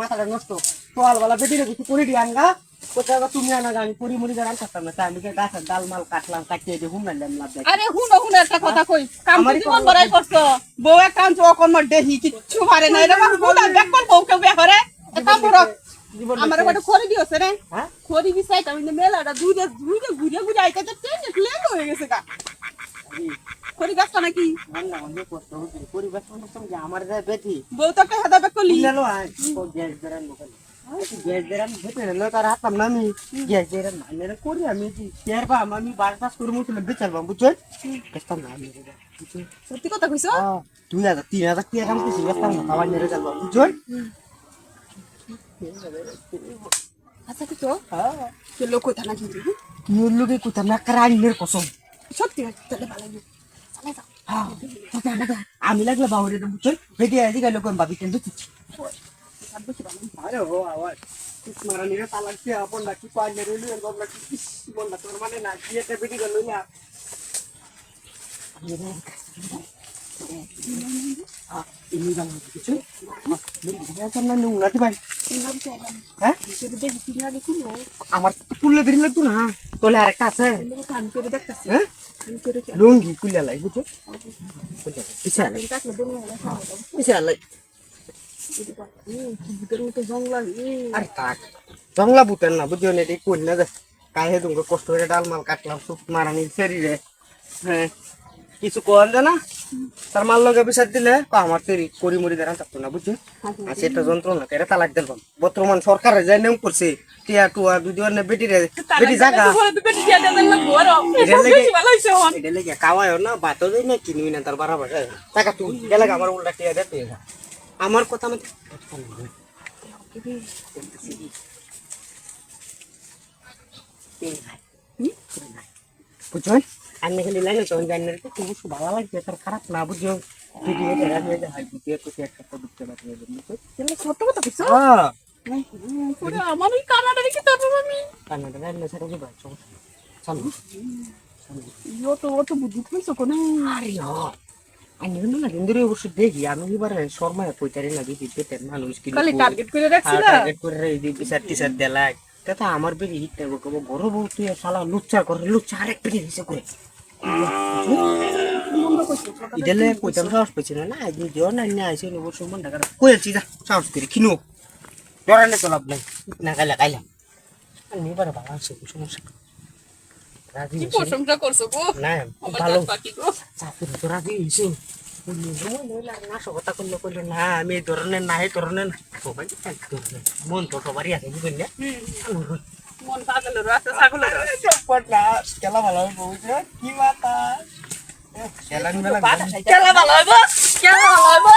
মাথাটা নষ্ট তোয়াল वाला বেটিরে কিছু করে দি আনগা? কোথাও তুমি আনা গানি পুরি মুড়ি জারান থাকতাম না। আমি যে গাছের ডাল মাল কাটলাম কাটিয়ে দিয়ে হুম নাইলাম লাভ আরে হুনো হুনো একটা কথা কই কাম জীবন বড়াই। করছ। বউ এক কাম চো কোন মধ্যে হি কিচ্ছু পারে না। বউ কেউ করে। কাম আমার একটা রে? হ্যাঁ? খড়ি আমি মেলাটা দুইটা দুইটা ঘুরে ঘুরে আইতে ট্রেন হয়ে গেছে গা। খড়ি গাছটা নাকি? না অনেক কষ্ট হচ্ছে পরিবেশ সঙ্গে আমার যে বেটি বউ তো একটা হেদা বেক করলি? লিলালো আই তো গ্যাস দেরান মোকাল গ্যাস দেরান হেতে হলো তার হাতাম না আমি গ্যাস দেরান মানে করি আমি কি কেয়ার বা আমি বাস বাস করে মুতে বেচাল বা বুঝছ কেস্তাম না আমি বুঝছ সত্যি কথা কইছো? দুই হাজার তিন হাজার টাকা কাম করছি কেস্তাম না খাবার নিয়ে যাব বুঝছ আচ্ছা কি তো। হ্যাঁ সে লোক কইতা নাকি? কি হলো কোথা না কারাইনের কসম। সত্যি তাহলে ভালো আমি লাগলে বাবুরে তো বুঝছ বেটি আজ গেল কোন বাবি কেন দিচ্ছি আর হো আওয়াজ। মারা নিরে তালাক কি আপন নাকি পাই নে রেলু এর বাবলা বল না তোর মানে না না আমার তুললে দিন লাগতো না তোলে আরেকটা আছে লুঙ্গি কুলিয়া লাই বুঝছ পিছা লাই দেখলে দুনিয়া না খাওয়া পিছা লাই জংলা বুতেন না বুঝছ না কই না দে কাহে তুমি কষ্ট করে ডাল মাল কাটলাম, সুপ মারানি শরীরে হ্যাঁ। কিছু কন না? তার মাল লগে বিচার দিলে আমার তেরি করি মরি দাঁড়ান থাকতো না বুঝছ? আর সেটা যন্ত্রণা করে তালাক দিলাম বর্তমান সরকারে যাই নিয়ম করছে টিয়া টুয়া দুদি অন্য বেটি বেটি জাগা। এটা লেগে না বাতো দেয় না কিনবি না তার বারা বাসায়। টাকা তুই গেলে আমার উল্টা টিয়া দে তুই আমার কথা আমি বুঝছেন? আমি খালি লাইনে তো জানি না খুব ভালো লাগছে তার খারাপ না বুঝছ হ্যাঁ ওই হ্যাঁ দেখি আমি এবার শর্মায় কইতারি না দিদি পেটের মানুষ টার্গেট করে রাখছি টার্গেট করে বিচার টিচার দেলাই তা আমার বেরি হিট বউ তুই শালা লুচ্চা করে লুচ্চা আরেক হিসে করে। ইডেলে কইতাম সাহস পেছি না না একদিন দিও না নিয়ে আইসি অবশ্য মন টাকা কইছি যা সাহস করে কিনো জরানে তো লাভ নাই না খাইলা খাইলাম আমি এবার ভালো আছে সমস্যা রাজি। প্রশংসা করছ গো না ভালো চাকরি তো রাজি হয়েছে আমি ধরনের না এই ধরনের মন তো সবারই আছে বুঝলেন মন পাগলের আছে ছাগলের খেলা ভালো হবে বলছে কি মাথা খেলা খেলা ভালো হইব খেলা ভালো হইব।